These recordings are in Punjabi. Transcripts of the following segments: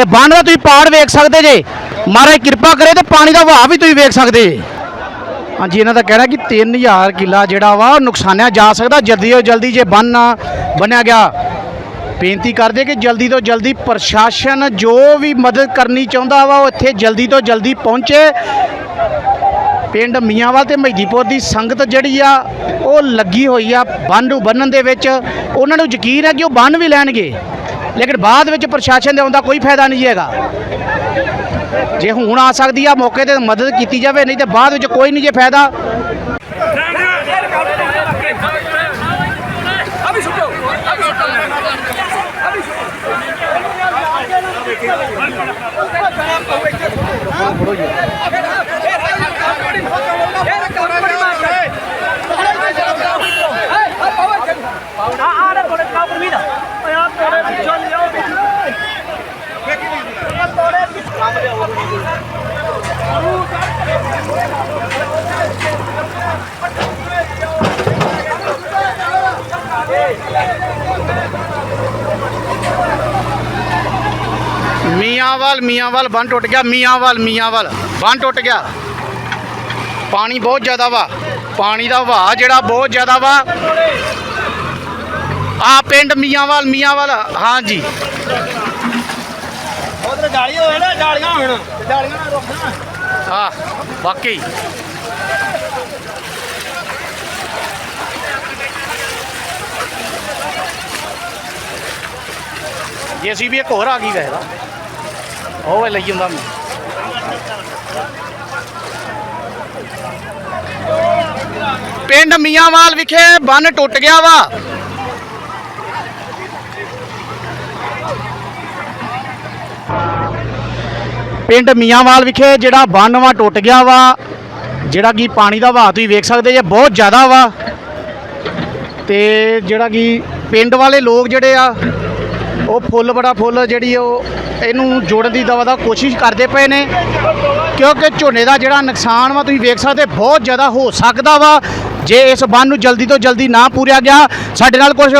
ਤੇ ਬੰਨ ਦਾ ਤੁਸੀਂ ਪਾੜ ਵੇਖ ਸਕਦੇ ਜੇ। ਮਹਾਰਾਜ ਕਿਰਪਾ ਕਰੇ ਤੇ ਪਾਣੀ ਦਾ ਵਹਾਅ ਵੀ ਤੁਸੀਂ ਵੇਖ ਸਕਦੇ ਜੇ। ਹਾਂਜੀ, ਇਹਨਾਂ ਦਾ ਕਹਿਣਾ ਕਿ 3000 ਕਿੱਲਾ ਜਿਹੜਾ ਵਾ ਉਹ ਨੁਕਸਾਨਿਆ ਜਾ ਸਕਦਾ। ਜਲਦੀ ਤੋਂ ਜਲਦੀ ਜੇ ਬੰਨ ਨਾ ਬਣਿਆ ਗਿਆ, ਬੇਨਤੀ ਕਰਦੇ ਕਿ ਜਲਦੀ ਤੋਂ ਜਲਦੀ ਪ੍ਰਸ਼ਾਸਨ ਜੋ ਵੀ ਮਦਦ ਕਰਨੀ ਚਾਹੁੰਦਾ ਵਾ, ਉਹ ਇੱਥੇ ਜਲਦੀ ਤੋਂ ਜਲਦੀ ਪਹੁੰਚੇ। ਪਿੰਡ ਮੀਆਂਵਾਲ ਤੇ ਮਹਿਦੀਪੁਰ ਦੀ ਸੰਗਤ ਜਿਹੜੀ ਆ, ਉਹ ਲੱਗੀ ਹੋਈ ਆ ਬੰਨ ਨੂੰ ਬੰਨਣ ਦੇ ਵਿੱਚ। ਉਹਨਾਂ ਨੂੰ ਯਕੀਨ ਹੈ ਕਿ ਉਹ ਬੰਨ ਵੀ ਲੈਣਗੇ। ਲੇਕਿਨ ਬਾਅਦ ਵਿੱਚ ਪ੍ਰਸ਼ਾਸਨ ਦੇ ਆਉਂਦਾ ਕੋਈ ਫਾਇਦਾ ਨਹੀਂ ਹੈਗਾ। ਜੇ ਹੁਣ ਆ ਸਕਦੀ ਆ, ਮੌਕੇ ਤੇ ਮਦਦ ਕੀਤੀ ਜਾਵੇ, ਨਹੀਂ ਤੇ ਬਾਅਦ ਵਿੱਚ ਕੋਈ ਨਹੀਂ ਜੇ ਫਾਇਦਾ। ਮੀਆਂਵਾਲ ਮੀਆਂਵਾਲ ਬੰਨ ਟੁੱਟ ਗਿਆ ਮੀਆਂਵਾਲ ਮੀਆਂਵਾਲ ਬੰਨ ਟੁੱਟ ਗਿਆ। ਪਾਣੀ ਬਹੁਤ ਜ਼ਿਆਦਾ ਵਾ ਪਾਣੀ ਦਾ ਵਹਾਅ ਜਿਹੜਾ ਬਹੁਤ ਜ਼ਿਆਦਾ ਵਾ। ਆ ਪਿੰਡ ਮੀਆਂਵਾਲ ਮੀਆਂਵਾਲ ਹਾਂਜੀ। ਉਧਰ ਡਾਲੀਆਂ ਹੋਏ ਨਾ ਡਾਲੀਆਂ ਹੋਣ। ਡਾਲੀਆਂ ਨਾਲ ਰੋਕਣਾ ਆ ਵਾਕਈ। ਜੇ ਅਸੀਂ ਵੀ ਇੱਕ ਹੋਰ ਆ ਗਈ ਵੈਸੇ ਤਾਂ ਉਹ ਪਿੰਡ ਮੀਆਂਵਾਲ ਵਿਖੇ ਬੰਨ ਟੁੱਟ ਗਿਆ ਵਾ। ਪਿੰਡ ਮੀਆਂਵਾਲ ਵਿਖੇ ਜਿਹੜਾ ਬੰਨ ਵਾ ਟੁੱਟ ਗਿਆ ਵਾ, ਜਿਹੜਾ ਕਿ ਪਾਣੀ ਦਾ ਵਹਾਅ ਤੁਸੀਂ ਵੇਖ ਸਕਦੇ ਜੇ, ਬਹੁਤ ਜ਼ਿਆਦਾ ਵਾ। ਤੇ ਜਿਹੜਾ ਕਿ ਪਿੰਡ ਵਾਲੇ ਲੋਕ ਜਿਹੜੇ ਆ ਉਹ ਫੁੱਲ ਬੜਾ ਫੁੱਲ ਜਿਹੜੀ ਉਹ ਇਹਨੂੰ ਜੋੜਨ ਦੀ ਦਵਾ ਦਾ ਕੋਸ਼ਿਸ਼ ਕਰਦੇ ਪਏ ਨੇ। ਕਿਉਂਕਿ ਝੋਨੇ ਦਾ ਜਿਹੜਾ ਨੁਕਸਾਨ ਵਾ ਤੁਸੀਂ ਵੇਖ ਸਕਦੇ ਬਹੁਤ ਜ਼ਿਆਦਾ ਹੋ ਸਕਦਾ ਵਾ। ਜੇ ਇਸ ਬੰਨ ਨੂੰ ਜਲਦੀ ਤੋਂ ਜਲਦੀ ਨਾ ਪੂਰਿਆ ਗਿਆ ਸਾਡੇ ਨਾਲ ਕੁਝ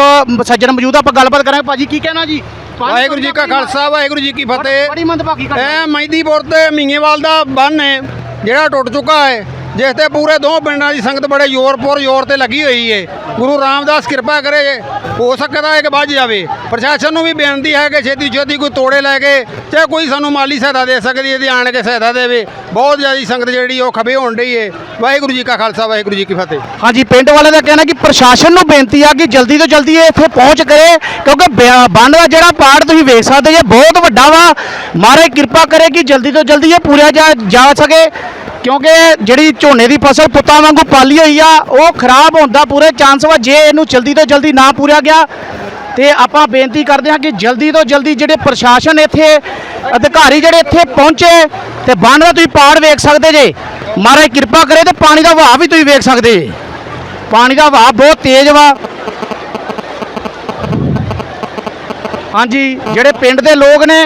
ਸੱਜਣ ਮੌਜੂਦ ਆਪਾਂ ਗੱਲਬਾਤ ਕਰਾਂਗੇ। ਭਾਜੀ ਕੀ ਕਹਿਣਾ ਜੀ? ਵਾਹਿਗੁਰੂ ਜੀ ਕਾ ਖਾਲਸਾ ਵਾਹਿਗੁਰੂ ਜੀ ਕੀ ਫਤਿਹ। ਬੜੀ ਮੰਦਭਾਗੀ ਘਟਨਾ। ਇਹ ਮਹਿਦੀਪੁਰ ਤੇ ਮੀਂਗੇਵਾਲ ਦਾ ਬੰਨ ਹੈ ਜਿਹੜਾ ਟੁੱਟ ਚੁੱਕਾ ਹੈ। ਜਿਸ ਤੇ ਪੂਰੇ ਦੋ ਪਿੰਡਾਂ ਦੀ ਸੰਗਤ ਬੜੇ ਜ਼ੋਰਪੁਰ ਜ਼ੋਰ ਤੇ ਲੱਗੀ ਹੋਈ ਹੈ ਗੁਰੂ ਰਾਮਦਾਸ ਕਿਰਪਾ ਕਰੇ, ਹੋ ਸਕਦਾ ਹੈ ਕਿ ਵੱਜ ਜਾਵੇ। ਪ੍ਰਸ਼ਾਸਨ ਨੂੰ ਵੀ ਬੇਨਤੀ ਹੈ ਕਿ ਛੇਤੀ ਛੇਤੀ ਕੋਈ ਤੋੜੇ ਲੈ ਕੇ ਤੇ ਕੋਈ ਸਾਨੂੰ ਮਾਲੀ ਸਹਾਇਤਾ ਦੇ ਸਕਦੀ ਇਹਦੀ ਆਣ ਕੇ ਸਹਾਇਤਾ ਦੇਵੇ। ਬਹੁਤ ਜ਼ਿਆਦਾ ਸੰਗਤ ਜਿਹੜੀ ਉਹ ਖਬੇ ਹੋਣ ਰਹੀ ਹੈ ਵਾਹਿਗੁਰੂ ਜੀ ਕਾ ਖਾਲਸਾ, ਵਾਹਿਗੁਰੂ ਜੀ ਕੀ ਫਤਿਹ। ਹਾਂਜੀ, ਪਿੰਡ ਵਾਲਿਆਂ ਦਾ ਕਹਿਣਾ ਕਿ ਪ੍ਰਸ਼ਾਸਨ ਨੂੰ ਬੇਨਤੀ ਆ ਕਿ ਜਲਦੀ ਤੋਂ ਜਲਦੀ ਇਹ ਇੱਥੇ ਪਹੁੰਚ ਕਰੇ, ਕਿਉਂਕਿ ਬਿਆ- ਬੰਨ ਦਾ ਜਿਹੜਾ ਪਾੜ ਤੁਸੀਂ ਵੇਖ ਸਕਦੇ ਜੇ, ਬਹੁਤ ਵੱਡਾ ਵਾ। ਮਹਾਰਾਜ ਕਿਰਪਾ ਕਰੇ ਕਿ ਜਲਦੀ ਤੋਂ ਜਲਦੀ ਇਹ ਪੂਰਿਆ ਜਾ ਜਾ ਸਕੇ। ਕਿਉਂਕਿ ਜਿਹੜੀ ਝੋਨੇ ਦੀ ਫਸਲ ਪੁੱਤਾਂ ਵਾਂਗੂ ਪਾਲੀ ਹੋਈ ਆ, ਉਹ ਖਰਾਬ ਹੋਣ ਦਾ ਪੂਰੇ ਚਾਂਸ ਵਾ ਜੇ ਇਹਨੂੰ ਜਲਦੀ ਤੋਂ ਜਲਦੀ ਨਾ ਪੂਰਿਆ ਗਿਆ। ਤੇ ਆਪਾਂ ਬੇਨਤੀ ਕਰਦੇ ਹਾਂ ਕਿ ਜਲਦੀ ਤੋਂ ਜਲਦੀ ਜਿਹੜੇ ਪ੍ਰਸ਼ਾਸਨ ਇੱਥੇ, ਅਧਿਕਾਰੀ ਜਿਹੜੇ ਇੱਥੇ ਪਹੁੰਚੇ, ਤੇ ਬੰਨ ਦਾ ਤੁਸੀਂ ਪਾੜ ਵੇਖ ਸਕਦੇ ਜੇ। ਮਹਾਰਾਜ ਕਿਰਪਾ ਕਰੇ ਤੇ ਪਾਣੀ ਦਾ ਵਹਾਅ ਵੀ ਤੁਸੀਂ ਵੇਖ ਸਕਦੇ ਜੇ। ਪਾਣੀ ਦਾ ਵਹਾਅ ਬਹੁਤ ਤੇਜ਼ ਵਾ। ਹਾਂਜੀ, ਜਿਹੜੇ ਪਿੰਡ ਦੇ ਲੋਕ ਨੇ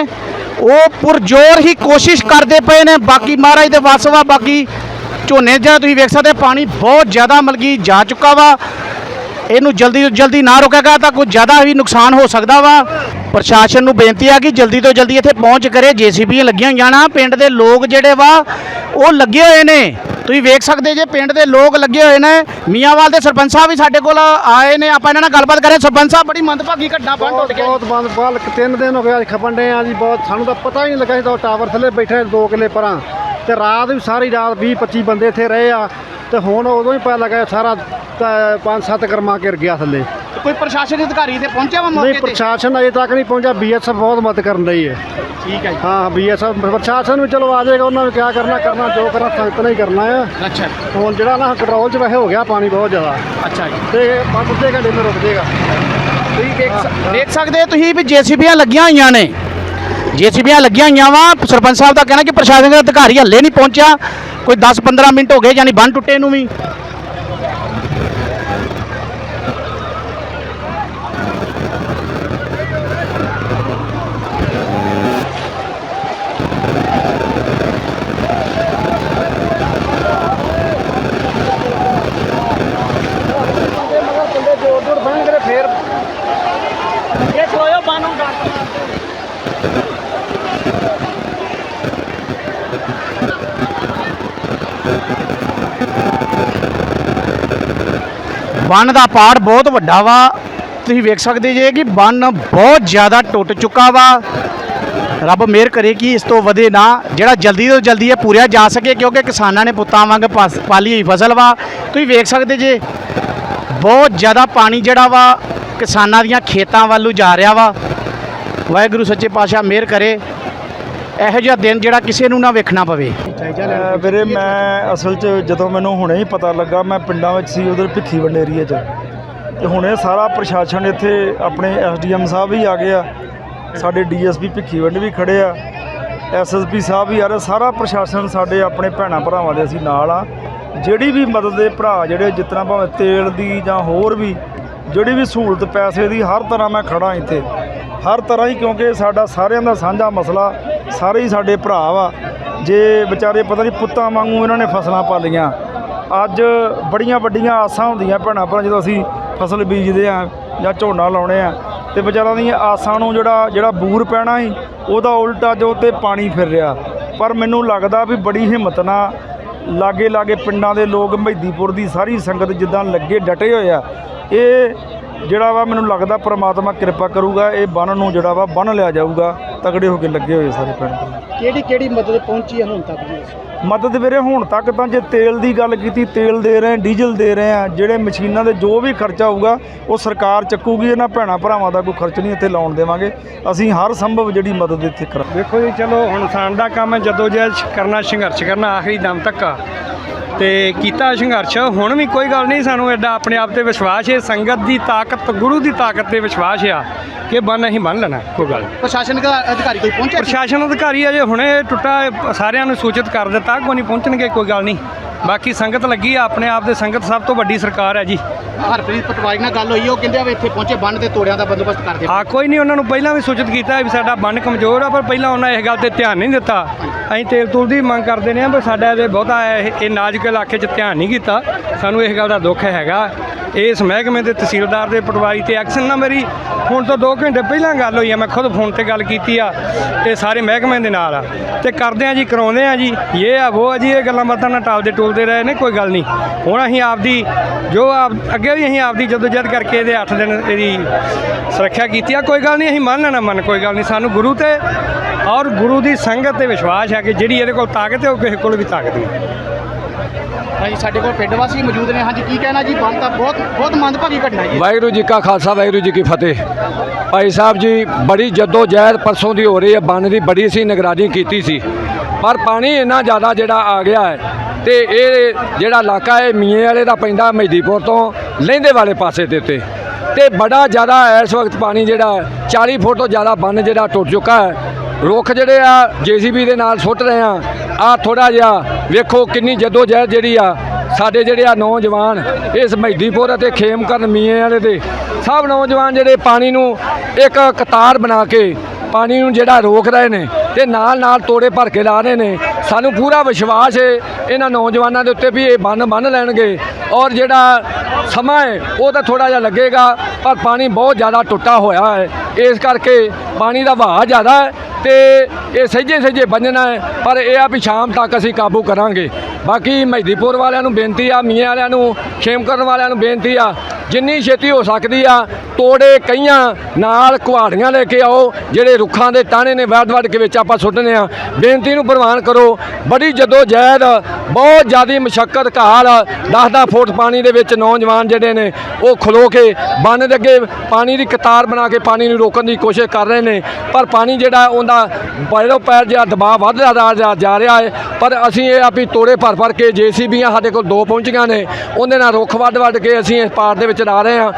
ਉਹ ਪੁਰਜੋਰ ਹੀ ਕੋਸ਼ਿਸ਼ ਕਰਦੇ ਪਏ ਨੇ। ਬਾਕੀ ਮਹਾਰਾਜ ਦੇ ਵੱਸ ਵਾ ਬਾਕੀ ਝੋਨੇ ਜਿਹੜਾ ਤੁਸੀਂ ਵੇਖ ਸਕਦੇ ਪਾਣੀ ਬਹੁਤ ਜ਼ਿਆਦਾ ਮਲਗੀ ਜਾ ਚੁੱਕਾ ਵਾ। ਇਹਨੂੰ ਜਲਦੀ ਤੋਂ ਜਲਦੀ ਨਾ ਰੋਕਿਆ ਗਿਆ ਤਾਂ ਕੁਝ ਜ਼ਿਆਦਾ ਵੀ ਨੁਕਸਾਨ ਹੋ ਸਕਦਾ ਵਾ। ਪ੍ਰਸ਼ਾਸਨ ਨੂੰ ਬੇਨਤੀ ਆ ਕਿ ਜਲਦੀ ਤੋਂ ਜਲਦੀ ਇੱਥੇ ਪਹੁੰਚ ਕਰੇ। ਜੀਸੀਬੀਆਂ ਲੱਗੀਆਂ ਹੋਈਆਂ ਨਾ, ਪਿੰਡ ਦੇ ਲੋਕ ਜਿਹੜੇ ਵਾ, ਉਹ ਲੱਗੇ ਹੋਏ ਨੇ। ਤੁਸੀਂ ਵੇਖ ਸਕਦੇ ਜੇ ਪਿੰਡ ਦੇ ਲੋਕ ਲੱਗੇ ਹੋਏ ਨੇ। ਮੀਆਂਵਾਲ ਦੇ ਸਰਪੰਚ ਸਾਹਿਬ ਵੀ ਸਾਡੇ ਕੋਲ ਆਏ ਨੇ। ਆਪਾਂ ਇਹਨਾਂ ਨਾਲ ਗੱਲਬਾਤ ਕਰੇ ਸਰਪੰਚ ਸਾਹਿਬ, ਬੜੀ ਮੰਦਭਾਗੀ ਘਟਨਾ ਬੰਨ ਟੁੱਟ ਗਿਆ ਬਹੁਤ ਬੰਦ ਬਾਲ ਤਿੰਨ ਦਿਨ ਹੋ ਗਏ ਅੱਜ ਖਪਣ ਦੇ ਆ ਜੀ। ਬਹੁਤ ਸਾਨੂੰ ਤਾਂ ਪਤਾ ਹੀ ਨਹੀਂ ਲੱਗਾ ਸੀ ਤਾਂ ਟਾਵਰ ਥੱਲੇ ਬੈਠੇ 2 ਕਿੱਲੇ ਪਰਾਂ। ਤੇ ਰਾਤ ਵੀ ਸਾਰੀ ਰਾਤ 20 25 ਬੰਦੇ ਇੱਥੇ ਰਹੇ ਆ। ਤੇ ਹੁਣ ਉਦੋਂ ਹੀ ਪਤਾ ਲੱਗਾ ਸਾਰਾ 5-7 ਕਰਮਾ ਗਿਰ ਗਿਆ ਥੱਲੇ। ਕੋਈ ਪ੍ਰਸ਼ਾਸਨ ਅਧਿਕਾਰੀ ਤੇ ਪਹੁੰਚਿਆ ਵਾ ਨਹੀਂ ਮੌਕੇ ਤੇ ਪ੍ਰਸ਼ਾਸਨ ਅਜੇ ਤੱਕ ਨਹੀਂ ਪਹੁੰਚਿਆ। ਬੀਐਸਐਫ ਬਹੁਤ ਮਦਦ ਕਰਨ ਰਹੀ ਹੈ। ਠੀਕ ਹੈ ਜੀ। ਹਾਂ ਬੀਐਸਐਫ ਪ੍ਰਸ਼ਾਸਨ ਵੀ ਚਲੋ ਆ ਜਾਏਗਾ ਉਹਨਾਂ ਨੇ ਕਿਆ ਕਰਨਾ ਕਰਨਾ ਜੋ ਕਰਨਾ ਸੰਗਤ ਨੇ ਹੀ ਕਰਨਾ ਆ। ਅੱਛਾ। ਹੁਣ ਜਿਹੜਾ ਨਾ ਕੰਟਰੋਲ 'ਚ ਵੈਸੇ ਹੋ ਗਿਆ ਪਾਣੀ ਬਹੁਤ ਜ਼ਿਆਦਾ। ਅੱਛਾ ਜੀ। ਤੇ ਪੰਜ ਅੱਧੇ ਘੰਟੇ में ਰੁਕ ਜਾਏਗਾ। ਤੁਸੀਂ ਦੇਖ ਸਕਦੇ ਹੋ ਤੁਸੀਂ ਵੀ ਜੀਸੀਬੀਆਂ ਲੱਗੀਆਂ ਹੋਈਆਂ ਨੇ। ਜੀਸੀਬੀਆਂ ਲੱਗੀਆਂ ਹੋਈਆਂ ਵਾ। ਸਰਪੰਚ ਸਾਹਿਬ ਦਾ ਕਹਿਣਾ ਕਿ ਪ੍ਰਸ਼ਾਸਨ ਦੇ ਅਧਿਕਾਰੀ ਹੱਲੇ ਨਹੀਂ ਪਹੁੰਚਿਆ। ਕੋਈ 10-15 ਮਿੰਟ ਹੋ ਗਏ, ਯਾਨੀ ਬੰਨ ਟੁੱਟੇ ਨੂੰ ਵੀ। ਬੰਨ ਦਾ ਪਾੜ ਬਹੁਤ ਵੱਡਾ ਵਾ। ਤੁਸੀਂ ਵੇਖ ਸਕਦੇ ਜੇ ਕਿ ਬੰਨ ਬਹੁਤ ਜ਼ਿਆਦਾ ਟੁੱਟ ਚੁੱਕਾ ਵਾ। ਰੱਬ ਮਿਹਰ ਕਰੇ ਕਿ ਇਸ ਤੋਂ ਵਧੇ ਨਾ। ਜਿਹੜਾ ਜਲਦੀ ਤੋਂ ਜਲਦੀ ਇਹ ਪੂਰਿਆ ਜਾ ਸਕੇ ਕਿਉਂਕਿ ਕਿਸਾਨਾਂ ਨੇ ਪੁੱਤਾਂ ਵਾਂਗ ਪਾਸ- ਪਾਲੀ ਹੋਈ ਫਸਲ ਵਾ। ਤੁਸੀਂ ਵੇਖ ਸਕਦੇ ਜੇ, ਬਹੁਤ ਜ਼ਿਆਦਾ ਪਾਣੀ ਜਿਹੜਾ ਵਾ, ਕਿਸਾਨਾਂ ਦੀਆਂ ਖੇਤਾਂ ਵੱਲੋਂ ਜਾ ਰਿਹਾ ਵਾ। ਵਾਹਿਗੁਰੂ ਸੱਚੇ ਪਾਤਸ਼ਾਹ ਮਿਹਰ ਕਰੇ। ਇਹੋ ਜਿਹਾ ਦਿਨ ਜਿਹੜਾ ਕਿਸੇ ਨੂੰ ਨਾ ਵੇਖਣਾ ਪਵੇ। ਅਹ ਵੀਰੇ, ਮੈਂ ਅਸਲ 'ਚ ਜਦੋਂ ਮੈਨੂੰ ਹੁਣੇ ਹੀ ਪਤਾ ਲੱਗਾ, ਮੈਂ ਪਿੰਡਾਂ ਵਿੱਚ ਸੀ, ਉਧਰ ਭਿੱਖੀ ਵੰਡ ਏਰੀਏ 'ਚ। ਤੇ ਹੁਣੇ ਸਾਰਾ ਪ੍ਰਸ਼ਾਸਨ ਇੱਥੇ ਆਪਣੇ ਐਸਡੀਐਮ ਸਾਹਿਬ ਵੀ ਆ ਗਏ ਆ। ਸਾਡੇ ਡੀਐਸਪੀ ਭਿੱਖੀ ਵੰਡ ਵੀ ਖੜੇ ਆ। ਐਸਐਸਪੀ ਸਾਹਿਬ ਵੀ ਆ ਰਹੇ ਸਾਰਾ ਪ੍ਰਸ਼ਾਸਨ ਸਾਡੇ ਆਪਣੇ ਭੈਣਾਂ ਭਰਾਵਾਂ ਦੇ ਅਸੀਂ ਨਾਲ ਆ। ਜਿਹੜੀ ਵੀ ਮਦਦ ਦੇ ਭਰਾ ਜਿਹੜੇ ਜਿਤਨਾ ਭਾਵੇਂ ਤੇਲ ਦੀ ਜਾਂ ਹੋਰ ਵੀ, ਜਿਹੜੀ ਵੀ ਸਹੂਲਤ ਪੈਸੇ ਦੀ, ਹਰ ਤਰ੍ਹਾਂ ਮੈਂ ਖੜਾ ਇੱਥੇ। ਹਰ ਤਰ੍ਹਾਂ ਹੀ ਕਿਉਂਕਿ ਸਾਡਾ ਸਾਰਿਆਂ ਦਾ ਸਾਂਝਾ ਮਸਲਾ ਸਾਰੇ ਹੀ ਸਾਡੇ ਭਰਾ ਵਾ। ਜੇ ਵਿਚਾਰੇ ਪਤਾ ਨਹੀਂ ਪੁੱਤਾਂ ਵਾਂਗੂ ਇਹਨਾਂ ਨੇ ਫਸਲਾਂ ਪਾਲੀਆਂ। ਅੱਜ ਬੜੀਆਂ ਵੱਡੀਆਂ ਆਸਾਂ ਹੁੰਦੀਆਂ ਭੈਣਾਂ ਭਰਾ, ਜਦੋਂ ਅਸੀਂ ਫਸਲ ਬੀਜਦੇ ਆ ਜਾਂ ਝੋਨਾ ਲਾਉਣੇ ਆ। ਤੇ ਵਿਚਾਰਾਂ ਦੀਆਂ ਆਸਾਂ ਨੂੰ ਜਿਹੜਾ ਜਿਹੜਾ ਬੂਰ ਪੈਣਾ ਸੀ, ਉਹਦਾ ਉਲਟਾ ਜੋ ਤੇ ਪਾਣੀ ਫਿਰ ਰਿਹਾ। ਪਰ ਮੈਨੂੰ ਲੱਗਦਾ ਵੀ ਬੜੀ ਹਿੰਮਤ ਨਾਲ ਲਾਗੇ ਲਾਗੇ ਪਿੰਡਾਂ ਦੇ ਲੋਕ ਮਹਿਦੀਪੁਰ ਦੀ ਸਾਰੀ ਸੰਗਤ ਜਿੱਦਾਂ ਲੱਗੇ ਡਟੇ ਹੋਏ ਆ। ਇਹ ਜਿਹੜਾ ਵਾ ਮੈਨੂੰ ਲੱਗਦਾ ਪ੍ਰਮਾਤਮਾ ਕਿਰਪਾ ਕਰੂਗਾ ਇਹ ਬੰਨ ਨੂੰ ਜਿਹੜਾ ਵਾ ਬੰਨ ਲਿਆ ਜਾਊਗਾ ਤਗੜੇ ਹੋ ਕੇ ਲੱਗੇ ਹੋਏ ਸਾਰੇ ਪਿੰਡ ਦੇ। ਕਿਹੜੀ ਕਿਹੜੀ ਮਦਦ ਪਹੁੰਚੀ ਹੈ ਹੁਣ ਤੱਕ ਜੀ? ਮਦਦ ਵੀਰੇ ਹੁਣ ਤੱਕ ਤਾਂ ਜੇ ਤੇਲ ਦੀ ਗੱਲ ਕੀਤੀ ਤੇਲ ਦੇ ਰਹੇ ਆ ਡੀਜ਼ਲ ਦੇ ਰਹੇ ਆ ਜਿਹੜੇ ਮਸ਼ੀਨਾਂ ਦੇ ਜੋ ਵੀ ਖਰਚਾ ਹੋਊਗਾ ਉਹ ਸਰਕਾਰ ਚੱਕੂਗੀ ਇਹਨਾਂ ਭੈਣਾਂ ਭਰਾਵਾਂ ਦਾ ਕੋਈ ਖਰਚ ਨਹੀਂ ਇੱਥੇ ਲਾਉਣ ਦੇਵਾਂਗੇ। ਅਸੀਂ ਹਰ ਸੰਭਵ ਜਿਹੜੀ ਮਦਦ ਇੱਥੇ ਕਰਾਂਗੇ। ਦੇਖੋ ਜੀ ਚਲੋ ਹੁਣ ਇਨਸਾਨ ਦਾ ਕੰਮ ਹੈ ਜਦੋਂ ਜਦ ਕਰਨਾ ਸੰਘਰਸ਼ ਕਰਨਾ ਆਖਰੀ ਦਮ ਤੱਕ। ਆ ਤੇ ਕੀਤਾ ਸੰਘਰਸ਼। ਹੁਣ ਵੀ ਕੋਈ ਗੱਲ ਨਹੀਂ ਸਾਨੂੰ ਐਡਾ ਆਪਣੇ ਆਪ ਤੇ ਵਿਸ਼ਵਾਸ ਹੈ ਸੰਗਤ ਦੀ ਤਾਕਤ ਗੁਰੂ ਦੀ ਤਾਕਤ ਤੇ ਵਿਸ਼ਵਾਸ ਆ ਕਿ ਬੰਨ ਅਸੀਂ ਬੰਨ ਲੈਣਾ ਕੋਈ ਗੱਲ ਨਹੀਂ। ਪ੍ਰਸ਼ਾਸਨਿਕ ਅਧਿਕਾਰੀ ਕੋਈ ਪਹੁੰਚਿਆ ਪ੍ਰਸ਼ਾਸਨ ਅਧਿਕਾਰੀ ਅਜੇ ਹੁਣੇ ਟੁੱਟਾ ਸਾਰਿਆਂ ਨੂੰ ਸੂਚਿਤ ਕਰ ਦਿੱਤਾ ਕੋਈ ਨਹੀਂ ਪਹੁੰਚਣਗੇ ਕੋਈ ਗੱਲ ਨਹੀਂ। ਬਾਕੀ ਸੰਗਤ ਲੱਗੀ ਆ ਆਪਣੇ ਆਪ ਦੇ ਸੰਗਤ ਸਭ ਤੋਂ ਵੱਡੀ ਸਰਕਾਰ ਹੈ ਜੀ। ਹਰਪ੍ਰੀਤ ਪਟਵਾਰੀ ਨਾਲ ਗੱਲ ਹੋਈ ਉਹ ਕਹਿੰਦੇ ਆ ਵੀ ਇੱਥੇ ਪਹੁੰਚੇ ਬੰਨ ਤੇ ਤੋੜਿਆਂ ਦਾ ਬੰਦੋਬਸਤ ਕਰਦੇ ਆ ਕੋਈ ਨਹੀਂ ਉਹਨਾਂ ਨੂੰ ਪਹਿਲਾਂ ਵੀ ਸੂਚਿਤ ਕੀਤਾ ਵੀ ਸਾਡਾ ਬੰਨ ਕਮਜ਼ੋਰ ਆ ਪਰ ਪਹਿਲਾਂ ਉਹਨਾਂ ਇਸ ਗੱਲ ਤੇ ਧਿਆਨ ਨਹੀਂ ਦਿੱਤਾ। ਅਸੀਂ ਤੇਲ ਤੂਲ ਦੀ ਮੰਗ ਕਰਦੇ ਨੇ ਪਰ ਸਾਡਾ ਇਹਦੇ ਬਹੁਤਾ ਇਹ ਇਹ ਨਾਜ਼ੁਕ ਇਲਾਕੇ 'ਚ ਧਿਆਨ ਨਹੀਂ ਕੀਤਾ। ਸਾਨੂੰ ਇਸ ਗੱਲ ਦਾ ਦੁੱਖ ਹੈਗਾ। ਇਸ ਮਹਿਕਮੇ ਦੇ ਤਹਿਸੀਲਦਾਰ ਦੇ ਪਟਵਾਰੀ ਤੇ ਐਕਸ਼ਨ ਨਾ ਮੇਰੀ। ਹੁਣ ਤੋਂ 2 ਘੰਟੇ ਪਹਿਲਾਂ ਗੱਲ ਹੋਈ ਆ, ਮੈਂ ਖੁਦ ਫੋਨ ਤੇ ਗੱਲ ਕੀਤੀ ਆ ਤੇ ਸਾਰੇ ਮਹਿਕਮੇ ਦੇ ਨਾਲ ਆ। ਤੇ ਕਰਦੇ ਆ ਜੀ, ਕਰਾਉਂਦੇ ਆ ਜੀ, ਇਹ ਆ, ਉਹ ਆ ਜੀ, ਇਹ ਗੱਲਾਂ ਬਾਤਾਂ ਨਾਲ ਟਾਲਦੇ ਟੋਲਦੇ ਰਹੇ ਨੇ, ਕੋਈ ਗੱਲ ਨਹੀਂ। ਹੁਣ ਅਸੀਂ ਆਪਦੀ, ਜੋ ਆਪ, ਅੱਗੇ ਵੀ ਅਸੀਂ ਆਪਦੀ ਜਦੋਜਹਿਦ ਕਰਕੇ ਇਹਦੇ 8 ਦਿਨ ਇਹਦੀ ਸੁਰੱਖਿਆ ਕੀਤੀ ਆ, ਕੋਈ ਗੱਲ ਨਹੀਂ, ਅਸੀਂ ਮੰਨ ਲੈਣਾ ਮੰਨ, ਕੋਈ ਗੱਲ ਨਹੀਂ। ਸਾਨੂੰ ਗੁਰੂ ਤੇ ਔਰ ਗੁਰੂ ਦੀ ਸੰਗਤ ਤੇ ਵਿਸ਼ਵਾਸ ਹੈ ਕਿ ਜਿਹੜੀ ਇਹਦੇ ਕੋਲ ਤਾਕਤ ਹੈ, ਉਹ ਕਿਸੇ ਕੋਲ ਵੀ ਤਾਕਤ ਨਹੀਂ। ਹਾਂਜੀ, ਸਾਡੇ ਕੋਲ ਪਿੰਡ ਵਾਸੀ ਮੌਜੂਦ ਨੇ। ਹਾਂਜੀ, ਕੀ ਕਹਿਣਾ ਜੀ? ਬੰਨ ਤਾਂ ਬਹੁਤ ਬਹੁਤ ਮੰਦਭਾਗੀ ਘਟਨਾ ਜੀ। ਵਾਹਿਗੁਰੂ ਜੀ ਕਾ ਖਾਲਸਾ, ਵਾਹਿਗੁਰੂ ਜੀ ਕੀ ਫਤਿਹ। ਭਾਈ ਸਾਹਿਬ ਜੀ, ਬੜੀ ਜੱਦੋ ਜਹਿਦ ਪਰਸੋਂ ਦੀ ਹੋ ਰਹੀ ਹੈ, ਬੰਨ ਦੀ ਬੜੀ ਸੀ, ਨਿਗਰਾਨੀ ਕੀਤੀ ਸੀ। ਪਰ ਪਾਣੀ ਇੰਨਾ ਜ਼ਿਆਦਾ ਜਿਹੜਾ ਆ ਗਿਆ ਹੈ ਤੇ ਇਹ ਜਿਹੜਾ ਇਲਾਕਾ ਹੈ ਮੀਏ ਵਾਲੇ ਦਾ ਪੈਂਦਾ ਮਹਿਦੀਪੁਰ ਤੋਂ ਲਹਿੰਦੇ ਵਾਲੇ ਪਾਸੇ ਦੇ ਉੱਤੇ। ਤੇ ਬੜਾ ਜ਼ਿਆਦਾ ਇਸ ਵਕਤ ਪਾਣੀ ਜਿਹੜਾ 40 ਫੁੱਟ ਤੋਂ ਜ਼ਿਆਦਾ ਬੰਨ ਜਿਹੜਾ ਟੁੱਟ ਚੁੱਕਾ ਹੈ। ਰੁੱਖ ਜਿਹੜੇ ਆ, ਜੀਸੀਬੀ ਦੇ ਨਾਲ ਸੁੱਟ ਰਹੇ ਆ। ਆ ਥੋੜਾ ਜਿਹਾ ਵੇਖੋ ਕਿੰਨੀ ਜੱਦੋ ਜਹਿਦ ਜਿਹੜੀ ਆ ਸਾਡੇ ਜਿਹੜੇ ਆ ਨੌਜਵਾਨ, ਇਸ ਮਹਿਦੀਪੁਰ ਅਤੇ ਖੇਮਕਰਨ ਮੀਏ ਵਾਲੇ ਦੇ। ਸਭ ਨੌਜਵਾਨ ਜਿਹੜੇ ਪਾਣੀ ਨੂੰ ਇੱਕ ਕਤਾਰ ਬਣਾ ਕੇ ਪਾਣੀ ਨੂੰ ਜਿਹੜਾ ਰੋਕ ਰਹੇ ਨੇ ਤੇ ਨਾਲ ਨਾਲ ਤੋੜੇ ਭਰ ਕੇ ਲਾ ਰਹੇ ਨੇ। ਸਾਨੂੰ ਪੂਰਾ ਵਿਸ਼ਵਾਸ ਹੈ ਇਹਨਾਂ ਨੌਜਵਾਨਾਂ ਦੇ ਉੱਤੇ ਵੀ ਇਹ ਬੰਨ ਬੰਨ ਲੈਣਗੇ ਔਰ ਜਿਹੜਾ ਸਮਾਂ ਹੈ ਉਹ ਤਾਂ ਥੋੜਾ ਜਿਹਾ ਲੱਗੇਗਾ, ਪਰ ਪਾਣੀ ਬਹੁਤ ਜ਼ਿਆਦਾ ਟੁੱਟਾ ਹੋਇਆ ਹੈ ਇਸ ਕਰਕੇ ਪਾਣੀ ਦਾ ਵਹਾਅ ਜ਼ਿਆਦਾ ਹੈ ਤੇ ਇਹ ਸਹਿਜੇ ਸਹਿਜੇ ਬੰਨਣਾ ਹੈ, ਪਰ ਇਹ ਆ ਵੀ ਸ਼ਾਮ ਤੱਕ ਅਸੀਂ ਕਾਬੂ ਕਰਾਂਗੇ। ਬਾਕੀ ਮਹਿਦੀਪੁਰ ਵਾਲਿਆਂ ਨੂੰ ਬੇਨਤੀ ਆ, ਮੀਆਂ ਵਾਲਿਆਂ ਨੂੰ, ਖੇਮਕਰਨ ਵਾਲਿਆਂ ਨੂੰ ਬੇਨਤੀ ਆ, ਜਿੰਨੀ ਛੇਤੀ ਹੋ ਸਕਦੀ ਆ, ਤੋੜੇ ਕਈਆਂ ਨਾਲ ਕੁਹਾੜੀਆਂ ਲੈ ਕੇ ਆਓ, ਜਿਹੜੇ ਰੁੱਖਾਂ ਦੇ ਟਾਹਣੇ ਨੇ ਵੱਡ ਵੱਡ ਕੇ ਵਿੱਚ ਆਪਾਂ ਸੁੱਟਨੇ ਆ। ਬੇਨਤੀ ਨੂੰ ਪ੍ਰਵਾਨ ਕਰੋ, ਬੜੀ ਜਦੋ ਜਹਿਦ ਬਹੁਤ ਜ਼ਿਆਦੀ ਮਸ਼ੱਕਤ ਘਾਲ 10-10 ਫੁੱਟ ਪਾਣੀ ਦੇ ਵਿੱਚ ਨੌਜਵਾਨ ਜਿਹੜੇ ਨੇ, ਉਹ ਖਲੋ ਕੇ ਬੰਨ ਦੇ ਅੱਗੇ ਪਾਣੀ ਦੀ ਕਤਾਰ ਬਣਾ ਕੇ ਪਾਣੀ ਨੂੰ ਰੋਕਣ ਦੀ ਕੋਸ਼ਿਸ਼ ਕਰ ਰਹੇ ਨੇ। ਪਰ ਪਾਣੀ ਜਿਹੜਾ ਉਹਦਾ ਪੈਰੋ ਪੈਰ ਜਿਹੜਾ ਦਬਾਅ ਵੱਧਦਾ ਜਾ- ਰਿਹਾ ਹੈ। ਪਰ ਅਸੀਂ ਇਹ ਆ ਤੋੜੇ ਭਰ ਭਰ ਕੇ ਜੀਸੀਬੀਆਂ ਸਾਡੇ ਕੋਲ ਦੋ ਪਹੁੰਚੀਆਂ ਨੇ। ਉਹਦੇ ਨਾਲ ਰੁੱਖ ਵੱਢ ਵੱਢ ਕੇ ਅਸੀਂ ਇਸ ਪਾਰ ਦੇ ਵਿੱਚ ਲਾ ਰਹੇ ਹਾਂ।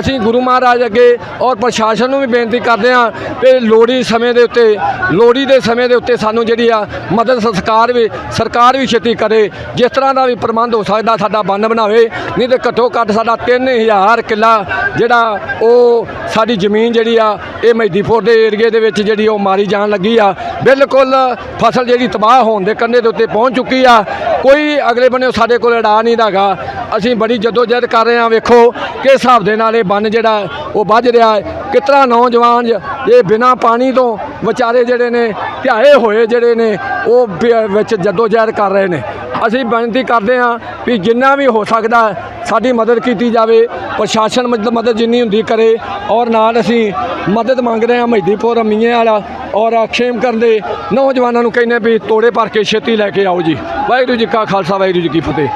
ਅਸੀਂ ਗੁਰੂ ਮਹਾਰਾਜ ਅੱਗੇ ਔਰ ਪ੍ਰਸ਼ਾਸਨ ਨੂੰ ਵੀ ਬੇਨਤੀ ਕਰਦੇ ਹਾਂ ਕਿ ਲੋੜੀ ਸਮੇਂ ਦੇ ਉੱਤੇ ਲੋੜੀ ਦੇ ਸਮੇਂ ਦੇ ਉੱਤੇ ਸਾਨੂੰ ਜਿਹੜੀ ਆ ਮਦਦ ਸਰਕਾਰ ਵੀ ਸਰਕਾਰ ਵੀ ਛੇਤੀ ਕਰੇ। ਜਿਸ ਤਰ੍ਹਾਂ ਦਾ ਵੀ ਪ੍ਰਬੰਧ ਹੋ ਸਕਦਾ ਸਾਡਾ ਬੰਨ ਬਣਾਵੇ, ਨਹੀਂ ਤੇ ਘੱਟੋ ਘੱਟ ਸਾਡਾ 3000 ਕਿੱਲਾ ਜਿਹੜਾ ਉਹ ਸਾਡੀ ਜ਼ਮੀਨ ਜਿਹੜੀ ਆ, ਇਹ ਮਹਿਦੀਪੁਰ ਦੇ ਏਰੀਏ ਦੇ ਵਿੱਚ ਜਿਹੜੀ ਉਹ ਮਾਰੀ ਜਾਣ ਲੱਗੀ ਆ। ਬਿਲਕੁਲ ਫਸਲ ਜਿਹੜੀ ਤਬਾਹ ਹੋਣ ਦੇ ਕੰਢੇ ਦੇ ਉੱਤੇ ਪਹੁੰਚ ਚੁੱਕੀ ਆ। ਕੋਈ ਅਗਲੇ ਬੰਨੇ ਸਾਡੇ ਕੋਲ ਅੜਾ ਨਹੀਂ ਹੈਗਾ। ਅਸੀਂ ਬੜੀ ਜਦੋਜਹਿਦ ਕਰ ਰਹੇ ਹਾਂ ਵੇਖੋ ਕਿਸ ਹਿਸਾਬ ਦੇ ਨਾਲ ਇਹ ਬੰਨ ਜਿਹੜਾ ਉਹ ਵੱਜ ਰਿਹਾ ਹੈ। ਕਿਤਨਾ ਨੌਜਵਾਨ ਇਹ ਬਿਨਾ ਪਾਣੀ ਤੋਂ ਵਿਚਾਰੇ ਜਿਹੜੇ ਨੇ, ਧਿਆਏ ਹੋਏ ਜਿਹੜੇ ਨੇ, ਉਹ ਪ- ਵਿੱਚ ਜਦੋਜਹਿਦ ਕਰ ਰਹੇ ਨੇ। ਅਸੀਂ ਬੇਨਤੀ ਕਰਦੇ ਹਾਂ ਵੀ ਜਿੰਨਾ ਵੀ ਹੋ ਸਕਦਾ ਸਾਡੀ ਮਦਦ ਕੀਤੀ ਜਾਵੇ, ਪ੍ਰਸ਼ਾਸਨ ਮਦਦ ਮਦਦ ਜਿੰਨੀ ਹੁੰਦੀ ਕਰੇ ਔਰ ਨਾਲ ਅਸੀਂ ਮਦਦ ਮੰਗ ਰਹੇ ਹਾਂ ਮਹਿਦੀਪੁਰ ਮੀਆਂ ਵਾਲਾ ਔਰ ਖੇਮ ਕਰਨ ਦੇ ਨੌਜਵਾਨਾਂ ਨੂੰ ਕਹਿੰਦੇ ਵੀ ਤੋੜੇ ਭਰ ਕੇ ਛੇਤੀ ਲੈ ਕੇ ਆਓ ਜੀ। ਵਾਹਿਗੁਰੂ ਜੀ ਕਾ ਖਾਲਸਾ, ਵਾਹਿਗੁਰੂ ਜੀ ਕੀ ਫਤਿਹ।